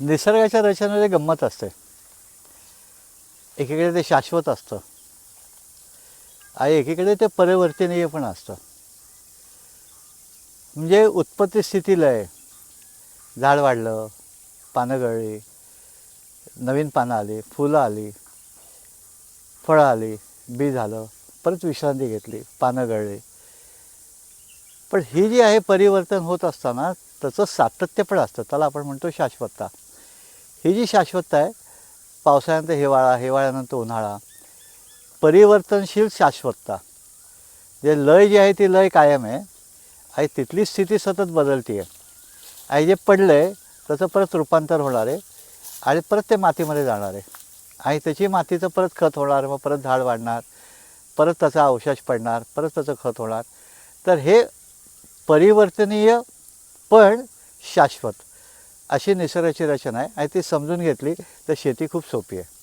निसर्गाच्या रचनेमध्ये गंमत असते एकीकडे ते शाश्वत असतं आणि एकीकडे ते परिवर्तनीय पण असतं. म्हणजे उत्पत्ती स्थिती लय झाड वाढलं पानं गळली नवीन पानं आली फुलं आली फळं आली बी झालं परत विश्रांती घेतली पानं गळली. पण ही जी आहे परिवर्तन होत असताना त्याचं सातत्य पण असतं. त्याला आपण म्हणतो शाश्वतता. ही जी शाश्वतता आहे पावसाळ्यानंतर हिवाळा हिवाळ्यानंतर उन्हाळा परिवर्तनशील शाश्वतता. जे लय जी आहे ती लय कायम आहे आणि तिथली स्थिती सतत बदलते आहे. आणि जे पडलं आहे त्याचं परत रूपांतर होणार आहे आणि परत ते मातीमध्ये जाणार आहे. आणि त्याची मातीचं परत खत होणार मग परत झाड वाढणार परत त्याचा अवशेष पडणार परत त्याचं खत होणार. तर हे परिवर्तनीय पण शाश्वत. अशी निसर्गाची रचना आहे आणि ती समजून घेतली तर शेती खूप सोपी आहे.